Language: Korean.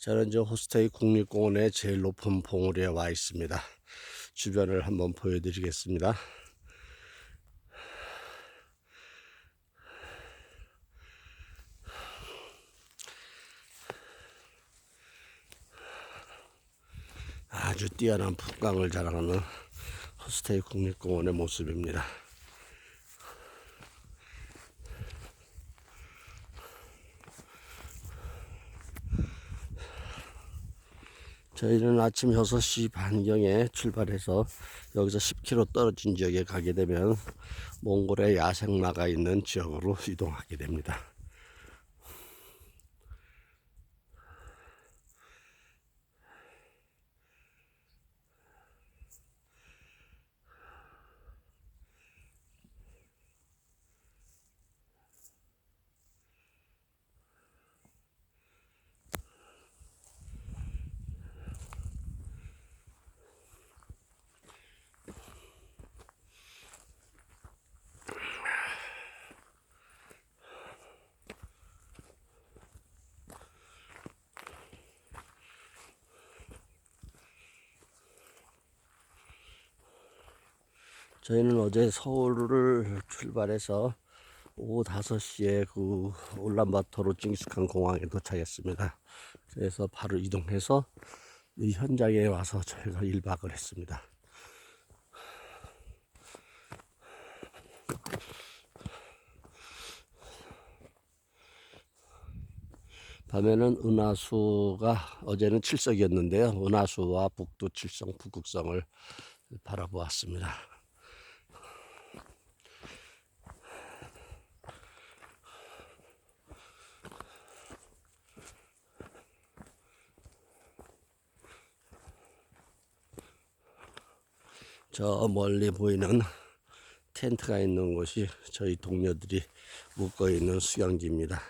저는 저 호스테이 국립공원의 제일 높은 봉우리에 와 있습니다. 주변을 한번 보여드리겠습니다. 아주 뛰어난 풍광을 자랑하는 호스테이 국립공원의 모습입니다. 저희는 아침 6시 반경에 출발해서 여기서 10km 떨어진 지역에 가게 되면 몽골의 야생마가 있는 지역으로 이동하게 됩니다. 저희는 어제 서울을 출발해서 오후 5시에 그 울란바토르 징스칸 공항에 도착했습니다. 그래서 바로 이동해서 이 현장에 와서 저희가 1박을 했습니다. 밤에는 은하수가 어제는 칠석이었는데요. 은하수와 북두 칠성, 북극성을 바라보았습니다. 저 멀리 보이는 텐트가 있는 곳이 저희 동료들이 묵고 있는 수영지입니다.